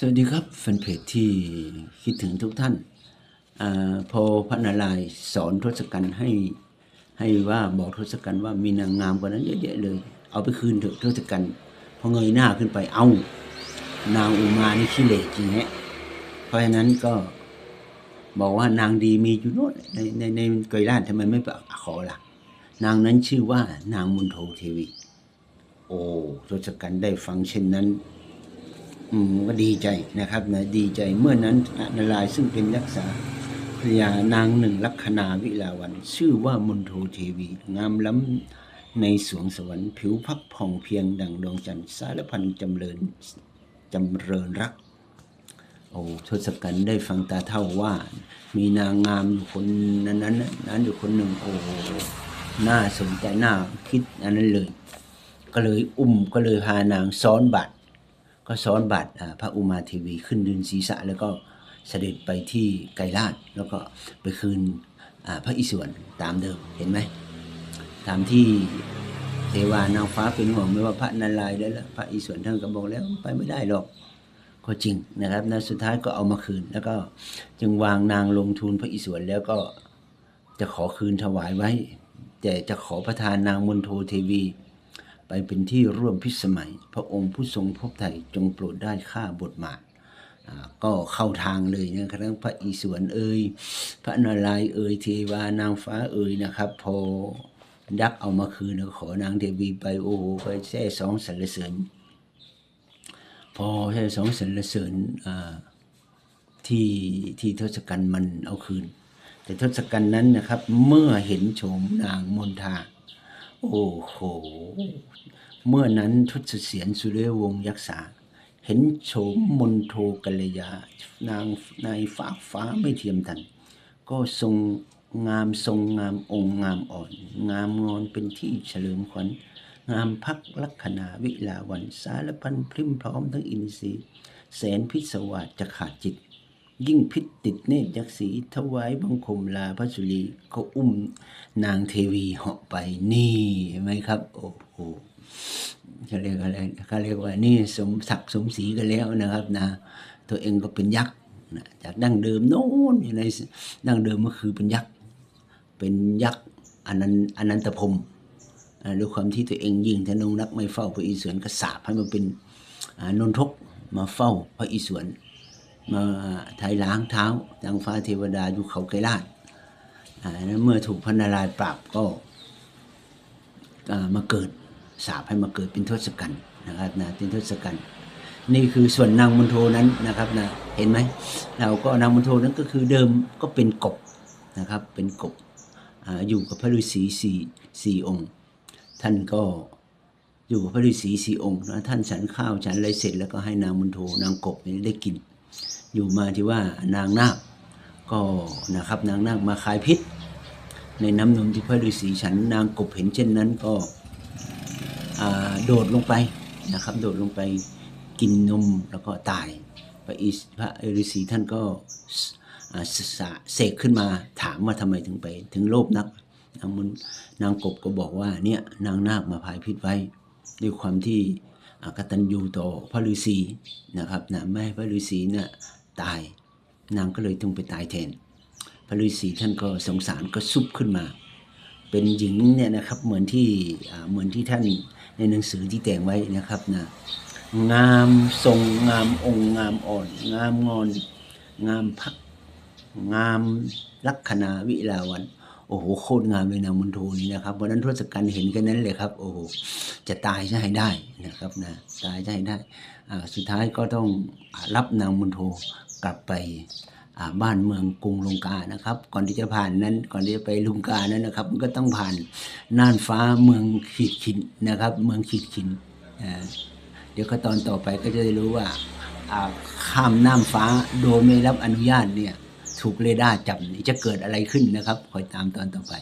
สวัสดีครับแฟนเพจที่คิดถึงทุกท่านอพอพระนารายสอนทศกัณฐ์ให้ให้ว่าบอกทศกัณฐ์ว่ามีนางงามกว่านั้นเยอะแยะเลย เอาไปคืนเถอะทศกัณฐ์พอเงยหน้าขึ้นไปเอา นางอุมานี่ขี้เหร่จริงแฮะเพราะฉะนั้นก็บอกว่านางดีมีอยู่โน่นในในในไกรลาดทำไมไม่ไปขอล่ะ นางนั้นชื่อว่านางมุนโทเทวี โอ้ทศกัณฐ์ได้ฟังเช่นนั้น อืมก็ดีใจนะครับนะดีใจเมื่อนั้นนารายซึ่งเป็นยักษาพระยานางหนึ่งลักษณาวิลาวัน ชื่อว่ามนโทเทวี งามล้ำในสวงสวรรค์ผิวพักผ่องเพียงดังดวงจันทร์สารพันจำเริญจำเริญรัก โอ้ทศกัณฐ์ได้ฟังตาเท่าว่า มีนางงามอยู่คนนั้นนั้นนั้นอยู่คนหนึ่งโอ้โหน่าสนใจน่าคิดอันนั้นเลย ก็เลยอุ้มก็เลยพานางซ้อนบาท ก็ซ้อนบาทพระอุมาเทวีขึ้นดินศีรษะ แล้วก็เสด็จไปที่ไกรลาดแล้วก็ไปคืนพระอิศวรตามเดิมเห็นไหมตามที่เทวานางฟ้าเป็นห่วงไม่ว่าพระนารายณ์ได้แล้วพระอิศวรท่านก็บอกแล้วไปไม่ได้หรอกก็จริงนะครับนะสุดท้ายก็เอามาคืน แล้วก็จึงวางนางลงทุนพระอิศวรแล้วก็จะขอคืนถวายไว้ แต่จะขอประทานนางมนโทเทวี ไปเป็นที่ร่วมพิสมัย พระองค์ผู้ทรงพบไทยจงโปรดได้ค่าบทบาทก็เข้าทางเลยนะครับทั้งพระอิศวรเอ่ยพระนารายณ์เอ่ยเทวานางฟ้าเอ่ยนะครับ พอดักเอามาคืนแล้วขอนางเทวีไปโอ้โหไปแท้สองสรรเสริญ พอแท้สองสรรเสริญที่ที่ทศกัณฐ์มันเอาคืน แต่ทศกัณฐ์นั้นนะครับ เมื่อเห็นโฉมนางมนทา โอ้โห เมื่อนั้นทศเสียนสุเรวงยักษา เห็นโฉมมนโทกัลยา นางนายฟ้าฟ้าไม่เทียมทัน ก็ทรงงามทรงงามองค์งามอ่อน งามงอนเป็นที่เฉลิมขวัญ งามพักลักษณาวิลาวันสารพันพริมพร้อมทั้งอินทรีย์แสนพิศวาสจะขาดจิต ยิ่งพิษติดเนตรยักษีถวายบังคมลาพระสุรีก็อุ้มนางเทวีเหาะไปนี่เห็นไหมครับ โอ้โหเขาเรียกอะไรเขาเรียกว่านี่สมศักดิ์สมศรีกันแล้วนะครับนะตัวเองก็เป็นยักษ์นะจากดั้งเดิมโน้นอยู่ในดั้งเดิมก็คือเป็นยักษ์เป็นยักษ์อนันต์อนันตพรมด้วยความที่ตัวเองยิ่งธนงนักไม่เฝ้าพระอิศวรก็สาปให้มาเป็นนนทกมาเฝ้าพระอิศวร มาไถล้างเท้านางฟ้าเทวดาอยู่เขาไกรลาดอ่าแล้วเมื่อถูกพระนารายณ์ปราบก็มาเกิดสาปให้มาเกิดเป็นทศกัณฐ์นะครับนะเป็นทศกัณฐ์นี่คือส่วนนางมณโทนั้นนะครับนะเห็นไหมเราก็นางมณโทนั้นก็คือเดิมก็เป็นกบนะครับเป็นกบออยู่กับพระฤาษีสี่สี่องค์ ท่านก็อยู่กับพระฤาษีสี่องค์นะท่านฉันข้าวฉันอะไรเสร็จแล้วก็ให้นางมณโทนางกบนี้ได้กิน อยู่มาที่ว่านางนาคก็นะครับนางนาคมาคายพิษ ในน้ำนมที่พระฤาษีฉันนางกบเห็นเช่นนั้นก็โดดลงไปนะครับ โดดลงไปกินนมแล้วก็ตายพระอิสพระฤาษีท่านก็เสกขึ้นมาถามว่าทำไมถึงไป ถึงโลภนักนางมนนางกบก็บอกว่าเนี่ยนางนาคมาพายพิษไว้ ด้วยความที่ กตัญญูต่อพระฤาษีนะครับนะไม่ให้พระฤาษีเนี่ยตายนางก็เลยต้องไปตายแทน พระฤาษีท่านก็สงสารก็ซุบขึ้นมา เป็นหญิงเนี่ยนะครับเหมือนที่เหมือนที่ท่านในหนังสือที่แต่งไว้นะครับนะงามทรงงามองค์งามอ่อน งามงอน งามพัก งามลักษณาวิลาวัน โอ้โหโคตรงามเลยนางมณฑลนี่นะครับวันนั้นทศกัณฐ์เห็นกันนั้นเลยครับ โอ้โหจะตายให้ได้นะครับนะตายให้ได้สุดท้ายก็ต้องรับนางมณฑลกลับไปบ้านเมืองกรุงลงกานะครับ ก่อนที่จะผ่านนั้นก่อนที่จะไปลุงกานั้นนะครับ มันก็ต้องผ่านน่านฟ้าเมืองขีดขินนะครับ เมืองขีดขินเดี๋ยวก็ตอนต่อไปก็จะได้รู้ว่าข้ามน้ำฟ้าโดยไม่รับอนุญาตเนี่ย ถูกเรดาร์จับจะเกิดอะไรขึ้นนะครับ คอยตามตอนต่อไป